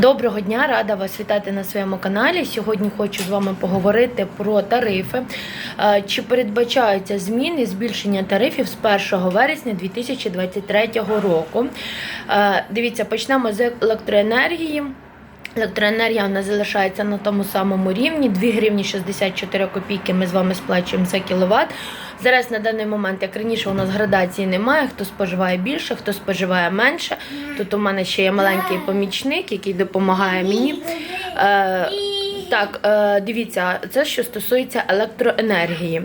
Доброго дня, рада вас вітати на своєму каналі. Сьогодні хочу з вами поговорити про тарифи. Е, Чи передбачаються зміни збільшення тарифів з 1 вересня 2023 року? Е, Дивіться, почнемо з електроенергії. Електроенергія нас залишається на тому самому рівні. 2 гривні 64 копійки ми з вами сплачуємо за кіловат. Зараз на даний момент, як раніше, у нас градації немає. Хто споживає більше, хто споживає менше. Тут у мене ще є маленький помічник, який допомагає мені. Е, так, е, дивіться, це що стосується електроенергії.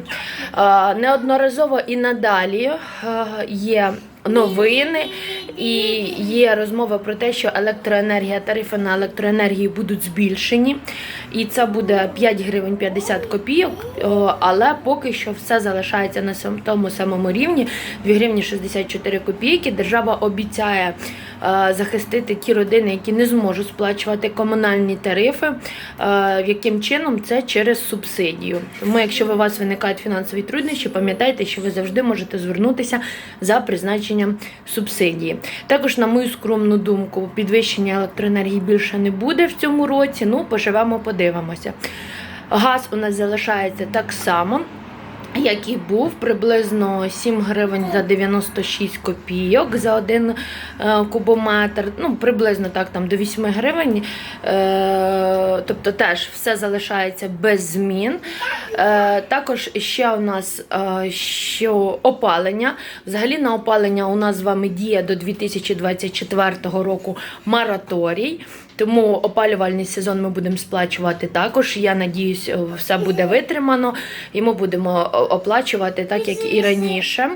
Е, неодноразово і надалі е, є новини і є розмова про те, що електроенергія, тарифи на електроенергію будуть збільшені. І це буде 5 гривень 50 копійок, але поки що все залишається на тому самому рівні 2 гривні 64 копійки. Держава обіцяє захистити ті родини, які не зможуть сплачувати комунальні тарифи. Е, Яким чином це через субсидію. Тому, якщо у вас виникають фінансові труднощі, пам'ятайте, що ви завжди можете звернутися за призначенням субсидії. Також, на мою скромну думку, підвищення електроенергії більше не буде в цьому році. Ну, поживемо, подивимося. Газ у нас залишається так само. Як і був, приблизно 7 гривень за 96 копійок за один е, кубометр. Ну, приблизно так, там до 8 гривень. Е, тобто теж все залишається без змін. Е, також ще у нас що опалення. Взагалі на опалення у нас з вами діє до 2024 року мораторій. Тому опалювальний сезон ми будемо сплачувати також. Я надіюсь, все буде витримано, і ми будемо оплачувати так, як і раніше.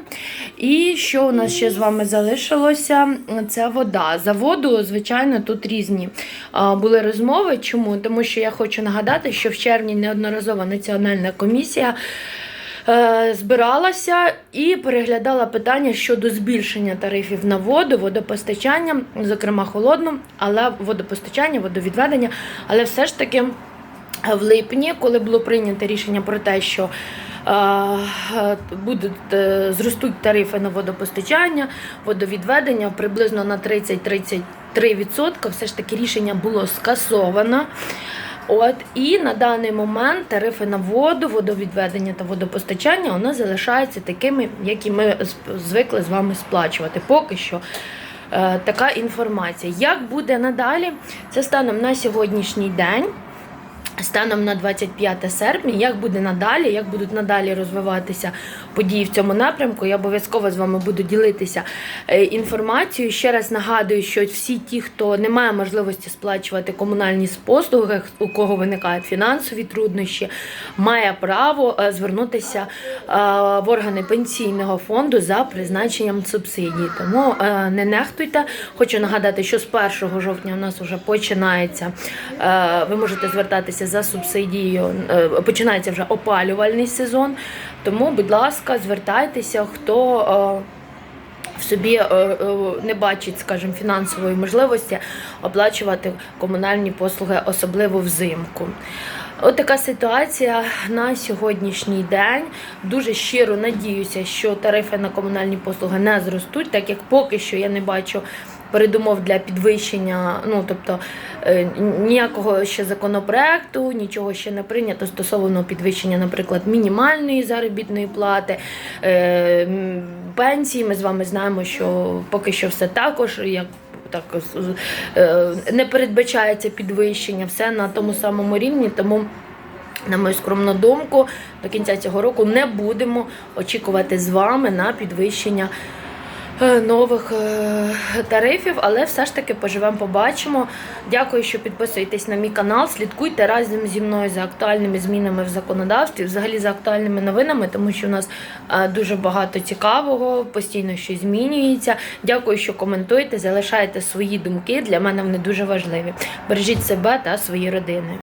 І що у нас ще з вами залишилося? Це вода. За воду, звичайно, тут різні були розмови. Чому? Тому що я хочу нагадати, що в червні неодноразово національна комісія. Е, Збиралася і переглядала питання щодо збільшення тарифів на воду, водопостачання, зокрема холодну, але водопостачання, водовідведення. Але все ж таки в липні, коли було прийнято рішення про те, що е, е, будуть зростуть тарифи на водопостачання, водовідведення приблизно на 30-33%, все ж таки рішення було скасовано. От і на даний момент тарифи на воду, водовідведення та водопостачання нас залишаються такими, які ми звикли з вами сплачувати. Поки що е, така інформація. Як буде надалі? Це станом на сьогоднішній день. Станом на 25 серпня, як буде надалі, як будуть надалі розвиватися події в цьому напрямку, я обов'язково з вами буду ділитися е, інформацією. Ще раз нагадую, що всі ті, хто не має можливості сплачувати комунальні послуги, у кого виникають фінансові труднощі, має право е, звернутися е, в органи пенсійного фонду за призначенням субсидій. Тому не нехтуйте. Хочу нагадати, що з 1 жовтня у нас вже починається. Ви можете звертатися за субсидією. е, Починається вже опалювальний сезон. Тому, будь ласка, звертайтеся, хто. е, В собі е, не бачить, скажімо, фінансової можливості оплачувати комунальні послуги, особливо взимку. От така ситуація на сьогоднішній день. Дуже щиро надіюся, що тарифи на комунальні послуги не зростуть, так як поки що я не бачу передумов для підвищення. Ну тобто е, ніякого ще законопроекту, нічого ще не прийнято стосовно підвищення, наприклад, мінімальної заробітної плати, е, пенсії. Ми з вами знаємо, що поки що все також як. Так е, не передбачається підвищення, все на тому самому рівні, тому. На мою скромну думку, до кінця цього року не будемо очікувати з вами на підвищення нових е, тарифів, але все ж таки поживемо, побачимо. Дякую, що підписуєтесь на мій канал. Слідкуйте разом зі мною за актуальними змінами в законодавстві, взагалі за актуальними новинами, тому що у нас е, дуже багато цікавого, постійно щось змінюється. Дякую, що коментуєте, залишаєте свої думки. Для мене вони дуже важливі. Бережіть себе та свої родини.